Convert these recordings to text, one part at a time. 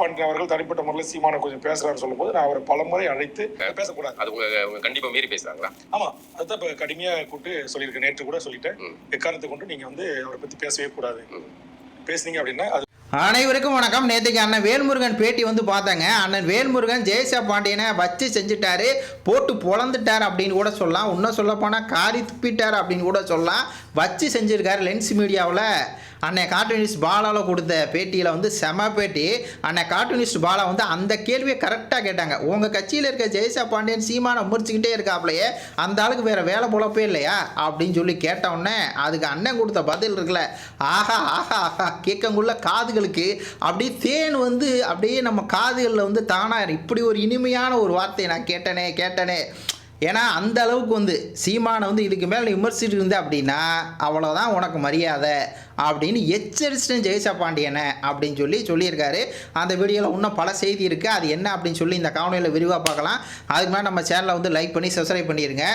பாண்டியன் அவர்கள் தனிப்பட்ட முறையில் சீமான கொஞ்சம் பேசுறாரு சொல்லும்போது நான் அவரை பலமுறை அழைத்து பேசக்கூடாது. அது உங்க கண்டிப்பா மீறி பேசுறாங்களா? ஆமா அதுதான் இப்ப கடுமையா கூப்பிட்டு சொல்லியிருக்கேன் நேற்று கூட சொல்லிட்டேன். எக்காரணத்தை கொண்டு நீங்க வந்து அவரை பத்தி பேசவே கூடாது. பேசுனீங்க அப்படின்னா அது அனைவருக்கும் வணக்கம். நேற்றுக்கு அண்ணன் வேல்முருகன் பேட்டி வந்து பார்த்தாங்க. அண்ணன் வேல்முருகன் ஜெயசா பாண்டியனை வச்சு செஞ்சுட்டாரு. போட்டு பொழந்துட்டார் அப்படின்னு கூட சொல்லலாம். இன்னும் சொல்ல போனால் காரி துப்பிட்டார் அப்படின்னு கூட சொல்லலாம். வச்சு செஞ்சுருக்காரு லென்ஸ் மீடியாவில். அன்னை கார்ட்டூனிஸ்ட் பாலாவில் கொடுத்த பேட்டியில் வந்து செம பேட்டி. அன்னை கார்ட்டூனிஸ்ட் பாலா வந்து அந்த கேள்வியை கரெக்டாக கேட்டாங்க. உங்கள் கட்சியில் இருக்க ஜெயசா பாண்டியன் சீமானை முறிச்சிக்கிட்டே இருக்காப்லையே அந்த ஆளுக்கு வேறு வேலை பொழப்பே இல்லையா? அப்படின்னு சொல்லி கேட்ட உடனே அதுக்கு அண்ணன் கொடுத்த பதில் இருக்குல்ல. ஆஹா ஆஹா ஆஹா கேட்கங்குள்ள காதுகளுக்கு அப்படியே தேன் வந்து அப்படியே நம்ம காதுகளில் வந்து தானாக இப்படி ஒரு இனிமையான ஒரு வார்த்தையை நான் கேட்டனே கேட்டனே. ஏன்னா அந்த அளவுக்கு வந்து சீமானை வந்து இதுக்கு மேலே விமர்சிட்டு இருந்த அப்படின்னா அவ்வளோதான் உனக்கு மரியாதை அப்படின்னு எச்சரிச்சிட்டேன் ஜெயசா பாண்டியனை அப்படின்னு சொல்லி சொல்லியிருக்காரு. அந்த வீடியோவில் இன்னும் பல செய்தி இருக்குது அது என்ன அப்படின்னு சொல்லி இந்த காணொலியில் விரிவாக பார்க்கலாம். அதுக்கு மேலே நம்ம சேனலை வந்து லைக் பண்ணி சப்ஸ்கிரைப் பண்ணிடுங்க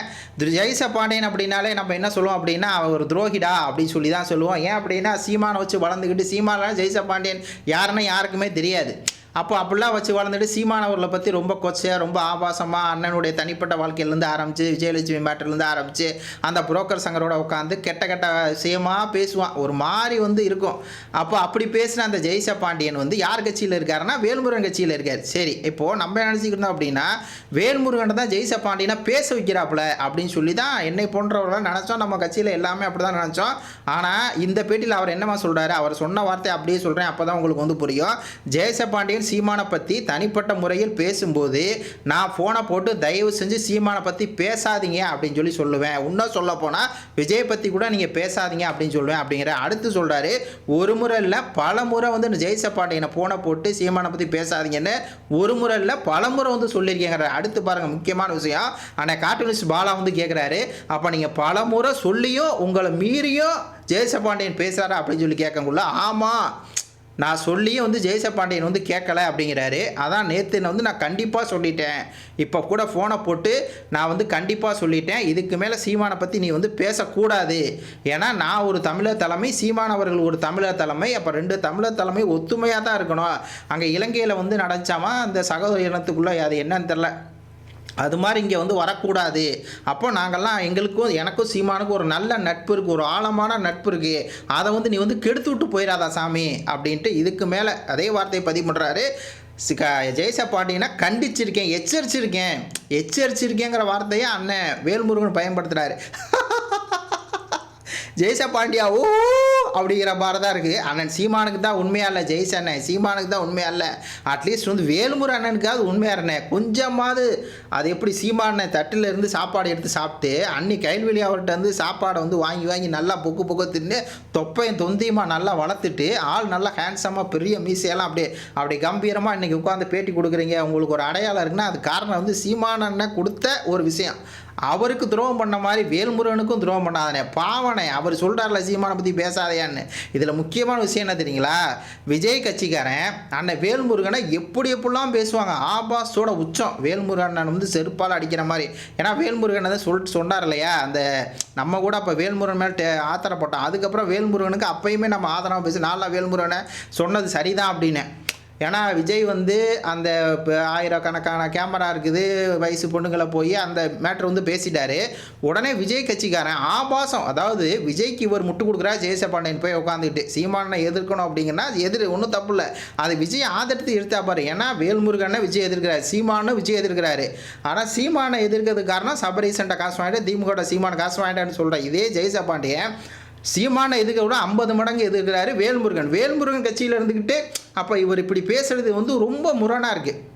ஜெயசா பாண்டியன் அப்படின்னாலே நம்ம என்ன சொல்லுவோம் அப்படின்னா அவர் துரோகிடா அப்படின்னு சொல்லி தான் சொல்லுவோம். ஏன் அப்படின்னா சீமானை வச்சு வளர்ந்துக்கிட்டு சீமானா ஜெயசா பாண்டியன் யாருன்னு யாருக்குமே தெரியாது. அப்போ அப்படிலாம் வச்சு வளர்ந்துட்டு சீமானவர்களை பற்றி ரொம்ப கொச்சையாக ரொம்ப ஆபாசமாக அண்ணனுடைய தனிப்பட்ட வாழ்க்கையிலேருந்து ஆரம்பித்து விஜயலட்சுமி மேட்டர்லேருந்து ஆரம்பித்து அந்த புரோக்கர் சங்கரோட உட்காந்து கெட்ட கெட்ட விஷயமாக பேசுவான். ஒரு மாதிரி வந்து இருக்கும். அப்போ அப்படி பேசின அந்த ஜெய்சா பாண்டியன் வந்து யார் கட்சியில் இருக்காருன்னா வேல்முருகன் கட்சியில் இருக்கார். சரி இப்போது நம்ம நினச்சிக்கிட்டோம் அப்படின்னா வேல்முருகன் தான் ஜெய்சா பாண்டியனை பேச வைக்கிறாப்புல அப்படின்னு சொல்லி தான் என்னை போன்றவர்களாம் நினச்சோம். நம்ம கட்சியில் எல்லாமே அப்படி தான் நினச்சோம். ஆனால் இந்த பேட்டியில் அவர் என்னமா சொல்கிறாரு அவர் சொன்ன வார்த்தை அப்படியே சொல்கிறேன் அப்போ தான் உங்களுக்கு வந்து புரியும். ஜெயச பாண்டியன் சீமானை பற்றி தனிப்பட்ட முறையில் பேசும்போது நான் ஃபோனை போட்டு தயவு செஞ்சு சீமானை பற்றி பேசாதீங்க அப்படின்னு சொல்லி சொல்லுவேன். இன்னும் சொல்ல போனால் விஜய் பற்றி கூட நீங்கள் பேசாதீங்க அப்படின்னு சொல்லுவேன் அப்படிங்கிற அடுத்து சொல்கிறாரு ஒரு முறை இல்லை பல முறை வந்து இந்த பாண்டியனை ஃபோனை போட்டு சீமானை பற்றி பேசாதீங்கன்னு ஒரு முறை இல்லை பல முறை வந்து சொல்லியிருக்கேங்கிற அடுத்து பாருங்கள் முக்கியமான விஷயம். ஆனால் கார்ட்டூனிஸ்ட் பாலா வந்து கேட்குறாரு அப்போ நீங்கள் பல முறை சொல்லியும் உங்களை மீறியும் ஜெயச பாண்டியன் பேசுகிறாரா அப்படின்னு சொல்லி கேட்கக்குள்ள ஆமாம் நான் சொல்லியும் வந்து ஜெயசபாண்டியன் வந்து கேட்கல அப்படிங்கிறாரு. அதான் நேற்று நான் வந்து நான் கண்டிப்பாக சொல்லிட்டேன். இப்போ கூட ஃபோனை போட்டு நான் வந்து கண்டிப்பாக சொல்லிட்டேன். இதுக்கு மேலே சீமானை பற்றி நீ வந்து பேசக்கூடாது. ஏன்னா நான் ஒரு தமிழர் தலைமை சீமான் அவர்கள் ஒரு தமிழர் தலைமை. அப்போ ரெண்டு தமிழர் தலைமை ஒத்துமையாக தான் இருக்கணும். அங்கே இலங்கையில் வந்து நடச்சாமா அந்த சகோதர இனத்துக்குள்ளே அது என்னன்னு தெரில அது மாதிரி இங்கே வந்து வரக்கூடாது. அப்போ நாங்கள்லாம் எங்களுக்கும் எனக்கும் சீமானுக்கும் ஒரு நல்ல நட்பு இருக்குது ஒரு ஆழமான நட்பு இருக்குது அதை வந்து நீ வந்து கெடுத்து விட்டு போயிடாதா சாமி? அப்படின்ட்டு இதுக்கு மேலே அதே வார்த்தையை பதிவு பண்ணுறாரு ஜெயசா பாண்டியனை கண்டிச்சிருக்கேன் எச்சரிச்சிருக்கேன். எச்சரிச்சிருக்கேங்கிற வார்த்தையை அண்ணன் வேல்முருகன் பயன்படுத்துகிறாரு ஜெயசா பாண்டியா ஓ! அப்படிங்கிற மாதிரி தான் இருக்குது அண்ணன் சீமானுக்கு தான் உண்மையாக இல்லை ஜெய்ஸ் அண்ணன் சீமானுக்கு தான் உண்மையாக இல்லை? அட்லீஸ்ட் வந்து வேலுமுறை அண்ணனுக்காவது உண்மையாக இருந்தேன். கொஞ்சமாவது அது எப்படி சீமான தட்டில் இருந்து சாப்பாடு எடுத்து சாப்பிட்டு அன்னி கைல்வெளி அவர்கிட்ட வந்து சாப்பாடை வந்து வாங்கி வாங்கி நல்லா பொக்கு பொக்கு தின்னு தொப்பையும் தொந்தியுமா நல்லா வளர்த்துட்டு ஆள் நல்லா ஹேண்ட்ஸமாக பெரிய மீசையெல்லாம் அப்படியே அப்படி கம்பீரமாக இன்றைக்கி உட்காந்து பேட்டி கொடுக்குறீங்க. உங்களுக்கு ஒரு அடையாளம் இருக்குன்னா அது காரணம் வந்து சீமான அண்ணன் கொடுத்த ஒரு விஷயம். அவருக்கு துரோகம் பண்ண மாதிரி வேல்முருகனுக்கும் துரோகம் பண்ணாதனே பாவனை அவர் சொல்கிறார்ல சீமானை பற்றி பேசாதையான்னு இதில் முக்கியமான விஷயம் என்ன தெரியுங்களா? விஜய் கட்சிக்காரன் அண்ணன் வேல்முருகனை எப்படி எப்படிலாம் பேசுவாங்க? ஆபாஸோட உச்சம். வேல்முருகன் வந்து செருப்பால் அடிக்கிற மாதிரி. ஏன்னா வேல்முருகன் தான் சொல்லிட்டு சொன்னார் இல்லையா? அந்த நம்ம கூட அப்போ வேல்முருகன் மேலே டே- ஆத்திரப்பட்டோம் அதுக்கப்புறம் வேல்முருகனுக்கு அப்பயுமே நம்ம ஆதரவாக பேசி நாளாக வேல்முருகனை சொன்னது சரிதான் அப்படின்னு. ஏன்னா விஜய் வந்து அந்த இப்போ ஆயிரக்கணக்கான கேமரா இருக்குது வயசு பொண்ணுங்களை போய் அந்த மேட்ரு வந்து பேசிட்டாரு. உடனே விஜய் கட்சிக்காரன் ஆபாசம். அதாவது விஜய்க்கு இவர் முட்டு கொடுக்குறா ஜெயச பாண்டியன் போய் உட்காந்துக்கிட்டு சீமானை எதிர்க்கணும் அப்படிங்கன்னா எதிர் ஒன்றும் தப்பு இல்லை. அது விஜய் ஆதரித்து எடுத்தா பாரு. ஏன்னா வேல்முருகனை விஜய் எதிர்க்கிறார் சீமானு விஜய் எதிர்க்கிறாரு. ஆனால் சீமானை எதிர்க்கிறதுக்கு காரணம் சபரீசன்ட்ட காசு வாங்கிட்டு திமுக சீமான காசு வாங்கிட்டான்னு சொல்கிறேன் இதே ஜெயச பாண்டியன் சீமான எதுக்க விட ஐம்பது மடங்கு எதுக்குறாரு வேல்முருகன். வேல்முருகன் கட்சியில் இருந்துக்கிட்டே அப்போ இவர் இப்படி பேசுறது வந்து ரொம்ப முரணாக இருக்குது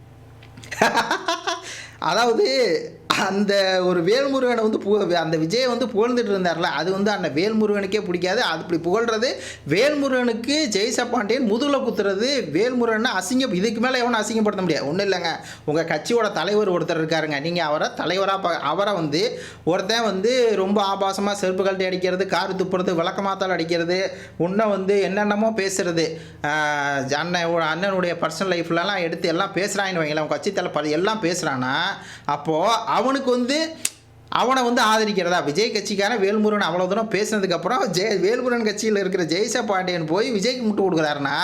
அதாவது அந்த ஒரு வேல்முருகனை வந்து பு அந்த விஜயை வந்து புகழ்ந்துட்டு இருந்தார்ல அது வந்து அந்த வேல்முருகனுக்கே பிடிக்காது. அது இப்படி புகழ்றது வேல்முருகனுக்கு ஜெய்சா பாண்டியன் முதுகில் குத்துறது வேல்முருகனை அசிங்கம் இதுக்கு மேலே எவனும் அசிங்கப்படுத்த முடியாது. ஒன்றும் இல்லைங்க. உங்கள் கட்சியோட தலைவர் ஒருத்தர் இருக்காருங்க. நீங்கள் அவரை தலைவராக பா அவரை வந்து ஒருத்தன் வந்து ரொம்ப ஆபாசமாக செருப்பு கழட்டி அடிக்கிறது கார் துப்புறது விளக்கமாத்தால் அடிக்கிறது உன்னை வந்து என்னென்னமோ பேசுறது அண்ணன் அண்ணனுடைய பர்சனல் லைஃப்லலாம் எடுத்து எல்லாம் பேசுகிறான்னு வைங்களேன். உங்கள் கட்சி தலை எல்லாம் பேசுகிறான்னா அப்போது அவனுக்கு வந்து அவனை வந்து ஆதரிக்கிறதா? விஜய் கட்சிக்காரன் வேல்முருகன் அவ்வளோ தூரம் பேசினதுக்கப்புறம் ஜெய வேல்முருகன் கட்சியில் இருக்கிற ஜெய்சா பாண்டியன் போய் விஜய்க்கு முட்டு கொடுக்குறாருன்னா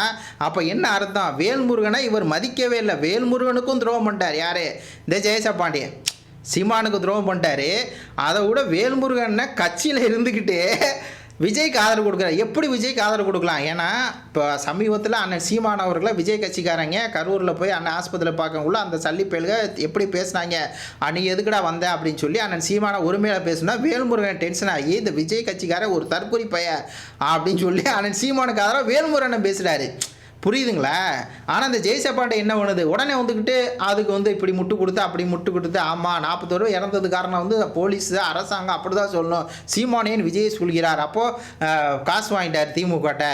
அப்போ என்ன அர்த்தம்? வேல்முருகனை இவர் மதிக்கவே இல்லை. வேல்முருகனுக்கும் துரோகம் பண்ணிட்டார். யார்? இந்த ஜெயசா பாண்டியன். சீமானுக்கு துரோகம் பண்ணிட்டாரு. அதை விட வேல்முருகனை கட்சியில் இருந்துக்கிட்டு விஜய்க்கு ஆதரவு கொடுக்குறாரு எப்படி விஜய்க்கு ஆதரவு கொடுக்கலாம்? ஏன்னா இப்போ சமீபத்தில் அண்ணன் சீமான் அவர்களை விஜய் கட்சிக்காரங்க கரூரில் போய் அண்ணன் ஆஸ்பத்திரியில் பார்க்கக்குள்ள அந்த சல்லிப்பயல்க எப்படி பேசுனாங்க? அன்னைக்கு எதுக்குடா வந்த? அப்படின்னு சொல்லி அண்ணன் சீமான உரிமையில் பேசுனா வேல்முருகன் டென்ஷன் ஆகி இந்த விஜய் கட்சிக்காரன் ஒரு தற்கொலை பைய அப்படின்னு சொல்லி அண்ணன் சீமானுக்கு ஆதரவு வேல்முருகனை பேசுகிறாரு புரியுதுங்களா? ஆனால் இந்த ஜெய்சப்பாண்டை என்ன பண்ணுது? உடனே வந்துக்கிட்டு அதுக்கு வந்து இப்படி முட்டு கொடுத்து அப்படி முட்டு கொடுத்து ஆமாம் நாற்பத்தோரு இறந்தது காரணம் வந்து போலீஸ் அரசாங்கம் அப்படி தான் சொல்லணும். சீமானேன்னு விஜய் சொல்கிறார். அப்போது காசு வாங்கிட்டார் திமுகட்ட.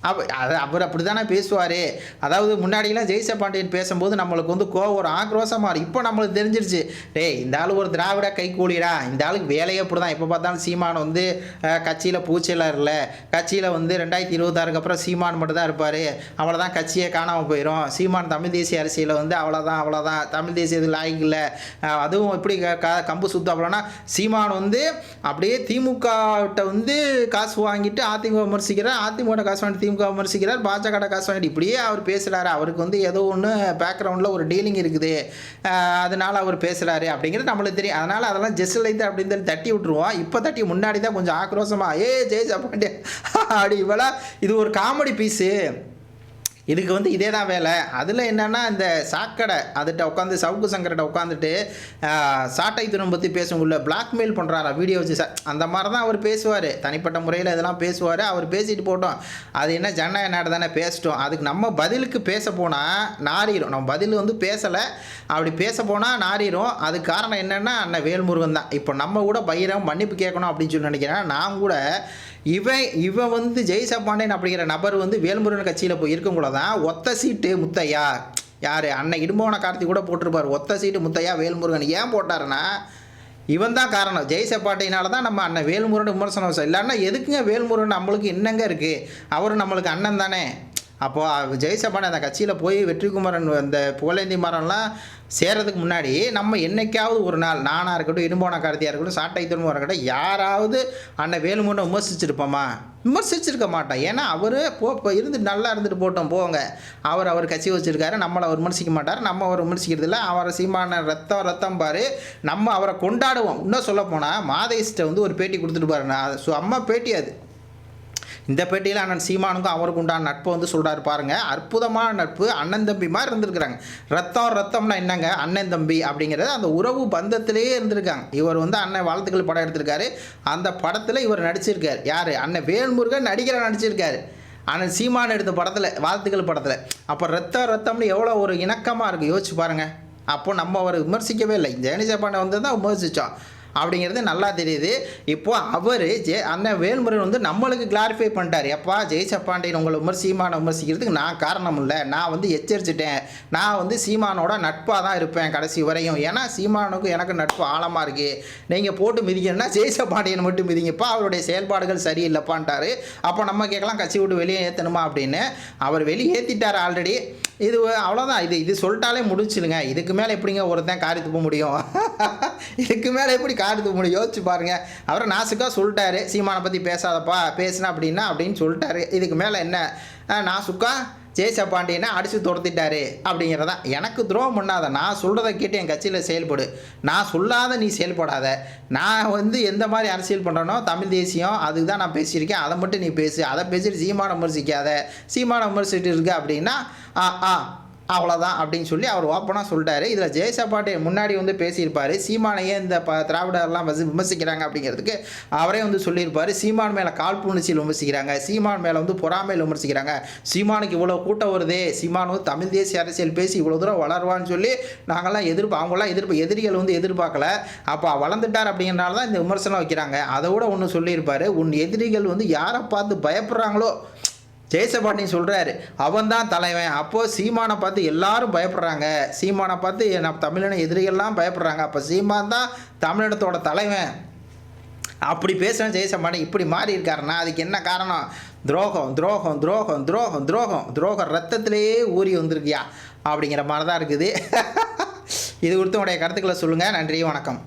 அப்போ அது அவர் அப்படி தானே பேசுவார். அதாவது முன்னாடிலாம் ஜெய்ச பாண்டியன் பேசும்போது நம்மளுக்கு வந்து கோவம் ஒரு ஆக்ரோஷமாக இருக்கும் இப்போ நம்மளுக்கு தெரிஞ்சிருச்சு. டேய் இந்த ஆள் ஒரு திராவிட கைக்கூலிடா. இந்த ஆளுக்கு வேலையே அப்படி தான் எப்போ பார்த்தாலும் சீமான் வந்து கட்சியில் பூச்செல்லாம் இல்லை. கட்சியில் வந்து ரெண்டாயிரத்தி இருபத்தாறுக்கு அப்புறம் சீமான் மட்டும் தான் இருப்பார். அவ்வளோதான் கட்சியே காணாமல் போயிடும் சீமான் தமிழ் தேசிய அரசியலில் வந்து அவ்வளோதான் அவ்வளோதான் தமிழ் தேசியத்தில் லாய்க்கு இல்லை. அதுவும் எப்படி க- க கம்பு சுத்தம் அப்படின்னா சீமான் வந்து அப்படியே திமுகட்ட வந்து காசு வாங்கிட்டு அதிமுக விமர்சிக்கிறேன் அதிமுக காசு வாங்கிட்டு திமுக விமர்சிக்கிறார். பாஜக காசு வாங்கிட்டு இப்படியே அவர் பேசுகிறாரு அவருக்கு வந்து ஏதோ ஒன்று பேக்ரவுண்டில் ஒரு டீலிங் இருக்குது. அதனால் அவர் பேசுகிறாரு அப்படிங்கிறது நம்மளுக்கு தெரியும். அதனால் அதெல்லாம் ஜெஸ்ட் லைட் அப்படின்னு சொல்லி தட்டி விட்டுருவோம். இப்போ தட்டி முன்னாடி தான் கொஞ்சம் ஆக்ரோஷமாக ஏ ஜெய் பாண்டிய அப்படி இவ்வளோ இது ஒரு காமெடி பீஸு இதுக்கு வந்து இதே தான் வேலை. அதில் என்னென்னா இந்த சாக்கடை அதுகிட்ட உட்காந்து சவுக்கு சங்கர்கிட்ட உட்காந்துட்டு சாட்டை துணம் பற்றி பேசுங்குள்ள பிளாக்மெயில் பண்ணுறாரா வீடியோ வச்சு அந்த மாதிரி தான் அவர் பேசுவார். தனிப்பட்ட முறையில் இதெல்லாம் பேசுவார். அவர் பேசிட்டு போட்டோம். அது என்ன ஜனநாயக நாடு தானே பேசிட்டோம். அதுக்கு நம்ம பதிலுக்கு பேச போனால் நாரிடும் நம்ம பதில் வந்து பேசலை. அப்படி பேச போனால் நாரிடும் அதுக்கு காரணம் என்னென்னா அண்ணன் வேல்முருகன் தான். இப்போ நம்ம கூட பயிரம் மன்னிப்பு கேட்கணும் அப்படின்னு சொல்லி நினைக்கிறேன். நான் கூட இவன் இவன் வந்து ஜெய்சா பாண்டியன் அப்படிங்கிற நபர் வந்து வேல்முருகன் கட்சியில் போய் இருக்கக்குள்ள தான் ஒத்த சீட்டு முத்தையா? யார்? அன்னை இடும்போன கார்த்தி கூட போட்டிருப்பார். ஒத்த சீட்டு முத்தையா வேல்முருகன். ஏன் போட்டாருன்னா இவன் தான் காரணம். ஜெய்சா தான் நம்ம அண்ணன் வேல்முருகன் விமர்சனம் இல்லைன்னா எதுக்குங்க வேல்முருகன்? நம்மளுக்கு என்னங்க இருக்குது அவர் நம்மளுக்கு அண்ணன் தானே. அப்போது ஜெயசபாண்டி அந்த கட்சியில் போய் வெற்றிக்குமரன் அந்த புகழேந்தி மரம்லாம் சேர்கிறதுக்கு முன்னாடி நம்ம என்னைக்காவது ஒரு நாள் நானாக இருக்கட்டும் இரும்போன கார்த்தியாக இருக்கட்டும் சாட்டை திரும்ப இருக்கட்டும் யாராவது அண்ணன் வேலுமுனை விமர்சிச்சிருப்போமா? விமர்சிச்சிருக்க மாட்டோம். ஏன்னா அவர் போ இப்போ இருந்து நல்லா இருந்துட்டு போட்டோம் போங்க. அவர் அவர் கட்சி வச்சுருக்காரு நம்மளை அவர் விமர்சிக்க மாட்டார் நம்ம அவர் விமர்சிக்கிறது இல்லை. அவரை சீமான ரத்தம் ரத்தம் பாரு. நம்ம அவரை கொண்டாடுவோம். இன்னும் சொல்ல போனால் மாதேஷ்ட வந்து ஒரு பேட்டி கொடுத்துட்டு பாருண்ணா அது சு- அம்மா பேட்டி அது. இந்த பேட்டியில் அண்ணன் சீமானுக்கும் அவருக்கு உண்டான நட்பு வந்து சொல்கிறாரு பாருங்கள் அற்புதமான நட்பு. அண்ணன் தம்பி மாதிரி இருந்திருக்கிறாங்க. ரத்தம் ரத்தம்னா என்னங்க? அண்ணன் தம்பி அப்படிங்கிறது அந்த உறவு பந்தத்திலேயே இருந்திருக்காங்க. இவர் வந்து அண்ணன் வாழ்த்துக்கள் படம் எடுத்திருக்காரு. அந்த படத்தில் இவர் நடிச்சிருக்கார். யார்? அண்ணன் வேல்முருகன் நடிகராக நடிச்சிருக்காரு. ஆனால் சீமான் எடுத்த படத்தில் வாழ்த்துக்கள் படத்தில். அப்போ ரத்தம் ரத்தம்னு எவ்வளோ ஒரு இணக்கமாக இருக்குது யோசிச்சு பாருங்கள் அப்போ நம்ம அவரை விமர்சிக்கவே இல்லை. ஜெயனிஜா பாண்டே வந்து தான் விமர்சித்தோம் அப்படிங்கிறது நல்லா தெரியுது. இப்போ அவர் ஜெ அண்ணன் வேல்முருகன் வந்து நம்மளுக்கு கிளாரிஃபை பண்ணிட்டார். எப்பா ஜெய்ச உங்களை விமர்சி சீமானை விமர்சிக்கிறதுக்கு நான் காரணம் இல்லை நான் வந்து எச்சரிச்சிட்டேன். நான் வந்து சீமானோட நட்பாக தான் இருப்பேன் கடைசி வரையும். ஏன்னா சீமானுக்கும் எனக்கு நட்பு ஆழமாக இருக்குது நீங்கள் போட்டு மிதிக்கணும்னா ஜெய்ச மட்டும் மிதிங்கப்பா. அவருடைய செயல்பாடுகள் சரியில்லைப்பான்ட்டார். அப்போ நம்ம கேட்கலாம் கட்சி விட்டு வெளியே ஏற்றணுமா அப்படின்னு. அவர் வெளியே ஏற்றிட்டார் ஆல்ரெடி இது அவ்வளோதான் இது இது சொல்லிட்டாலே முடிச்சிடுங்க இதுக்கு மேலே எப்படிங்க ஒருத்தன் காரி துப்ப முடியும்? இதுக்கு மேலே எப்படி காரி துப்ப முடியும்? யோசிச்சு பாருங்கள் அவரை நாசுக்காக சொல்லிட்டாரு. சீமானை பற்றி பேசாதப்பா. பேசுனா அப்படின்னா அப்படின்னு சொல்லிட்டாரு. இதுக்கு மேலே என்ன? நான் நாசுக்கா? ஜெய்சா பாண்டியனை அடித்து துரத்திட்டாரு அப்படிங்கிறதான் எனக்கு துரோகம் பண்ணாத நான் சொல்கிறத கேட்டு என் கட்சியில் செயல்படு. நான் சொல்லாத நீ செயல்படாத. நான் வந்து எந்த மாதிரி அரசியல் பண்ணுறனோ தமிழ் தேசியம் அதுக்கு தான் நான் பேசியிருக்கேன். அதை மட்டும் நீ பேசு. அதை பேசிட்டு சீமான விமர்சிக்காத. சீமான விமர்சிட்டு இருக்க அப்படின்னா ஆ ஆ அவ்வளோதான் அப்படின்னு சொல்லி அவர் ஓப்பனாக சொல்லிட்டாரு இதில் ஜெயசா பாட்டே முன்னாடி வந்து பேசியிருப்பார். சீமானையே இந்த ப திராவிடர்லாம் வசி விமர்சிக்கிறாங்க அப்படிங்கிறதுக்கு அவரே வந்து சொல்லியிருப்பார். சீமான் மேலே காழ்ப்புணர்ச்சியில் விமர்சிக்கிறாங்க. சீமான் மேலே வந்து பொறாமையில் விமர்சிக்கிறாங்க. சீமானுக்கு இவ்வளோ கூட்டம் வருதே. சீமான் வந்து தமிழ் தேசிய அரசியல் பேசி இவ்வளோ தூரம் வளருவான்னு சொல்லி நாங்கள்லாம் எதிர்ப்பு அவங்களாம் எதிர்ப்பு எதிரிகள் வந்து எதிர்பார்க்கல. அப்போ வளர்ந்துட்டார் அப்படிங்கிறனால தான் இந்த விமர்சனம் வைக்கிறாங்க. அதை விட ஒன்று சொல்லியிருப்பார். உன் எதிரிகள் வந்து யாரை பார்த்து பயப்படுறாங்களோ ஜெயசபாண்டியன் சொல்கிறாரு அவன் தான் தலைவன். அப்போது சீமானை பார்த்து எல்லாரும் பயப்படுறாங்க. சீமானை பார்த்து நம்ம தமிழன எதிரிகள்லாம் பயப்படுறாங்க. அப்போ சீமான் தான் தமிழினத்தோட தலைவன். அப்படி பேசுகிறேன் ஜெயசபாண்டி இப்படி மாறி இருக்காருன்னா அதுக்கு என்ன காரணம்? துரோகம் துரோகம் துரோகம் துரோகம் துரோகம். துரோகம் ரத்தத்திலேயே ஊறி வந்திருக்கியா? அப்படிங்கிற மாதிரி தான் இருக்குது. இது குறித்து உடைய கருத்துக்களை சொல்லுங்கள் நன்றி வணக்கம்.